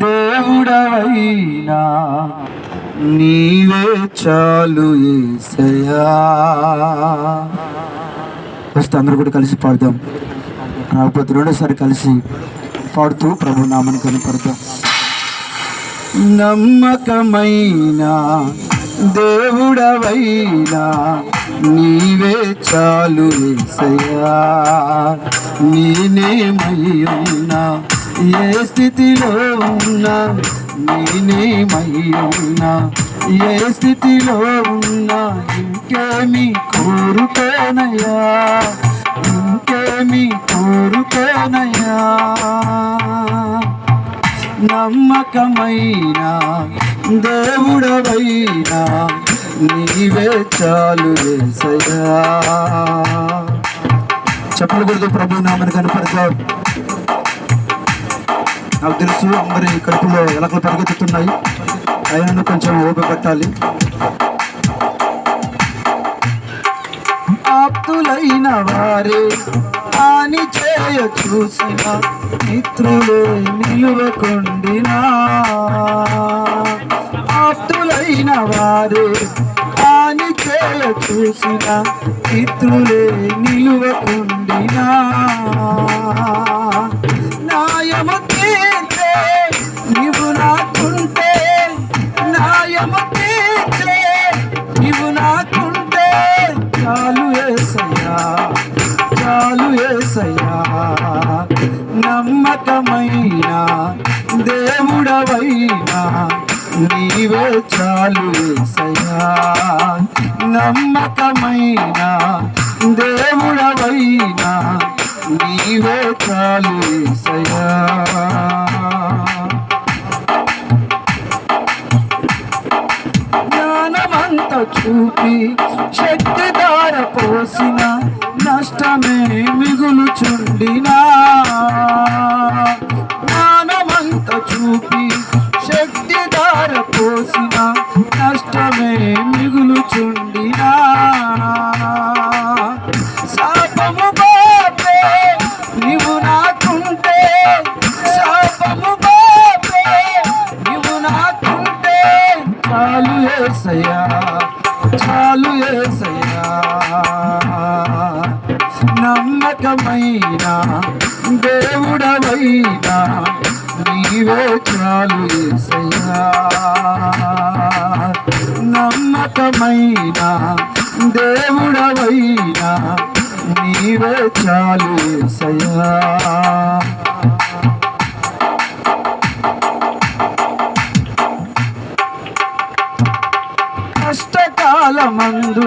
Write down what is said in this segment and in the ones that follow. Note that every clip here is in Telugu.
దేవుడవైనా నీవే చాలు ఏసయ్యా. వస్తే అందరూ కూడా కలిసి పాడదాం. రాకపోతే రెండోసారి కలిసి పాడుతూ ప్రభు నామని కనపడతాం నమ్మకమైన దేవుడవైనా నీవే చాలు ఏసయ్యా. నేనే ఉన్నా ఏ స్థితిలో ఉన్నా నేనేమై ఉన్నా ఏ స్థితిలో ఉన్నా ఇంకేమి కోరుకోనయ్యా. ఇంకేమి కోరుకోనయ్యా. నమ్మకమైన దేవుడవైనా నీవే చాలు ఏసయ్యా చెప్పలు కొడుతూ ప్రభు నామని కనపడతావు నాకు తెలుసు అందరి కడుపులో ఎలకలు పరిగెత్తుతున్నాయి. అయినా కొంచెం ఓపిక పట్టాలి. ఆప్తులైన వారే అని చేయ చూసిన మిత్రులే నిలువకుండినా. ఆప్తులైన వారే అని చేయ చూసిన మిత్రులే నిలువకుండినా. నమ్మకమైన దేవుడవైనా నీవే చాలు ఏసయ్యా. నమ్మకమైన దేవుడవైనా నీవే చాలు ఏసయ్యా. జ్ఞానమంత చూపి శక్తి దార పోసిన నష్టమే మిగులుచుండినా నమ్మకమైన దేవుడవైనా నీవే చాలు ఏసయ్యా. నమ్మకమైన దేవుడవైనా నీవే చాలు ఏసయ్యా. కష్టకాలమందు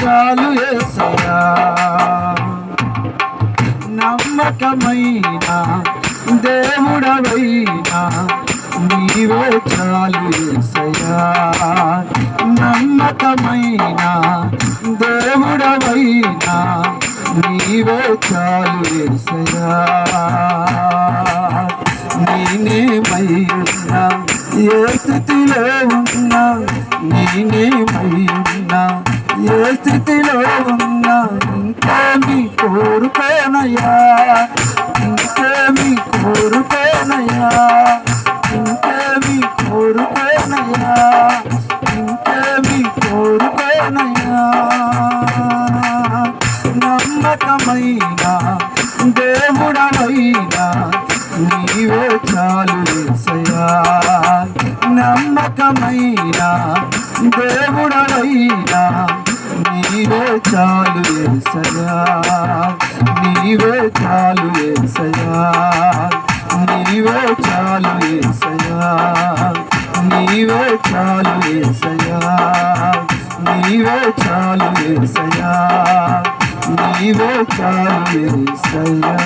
చాలు చాలు నమ్మకమైన దేవుడవైనా నీవే చాలు ఏసయ్యా. నమ్మకమైన దేవుడవైనా నీవే చాలు ఏసయ్యా. నేనేమై ఏ స్థితిలో ఉన్నా నేనేమై ఏ స్థితిలో ఉన్నా ఇంకేమి కోరుకోనయ్యా ఇంకేమి కోరుకోనయ్యా ఇంకేమి కోరుకోనయ్యా ఇంకేమి కోరుకోనయ్యా నమ్మకమైన దేవుడమైనా నీవే చాలు ఏసయ్యా నమ్మకమైన దేవుడవైనా నీవే చాలు ఏసయ్యా నీవే చాలు ఏసయ్యా నీవే చాలు ఏసయ్యా నీవే చాలు ఏసయ్యా నీవే చాలు ఏసయ్యా నీవే చాలు ఏసయ్యా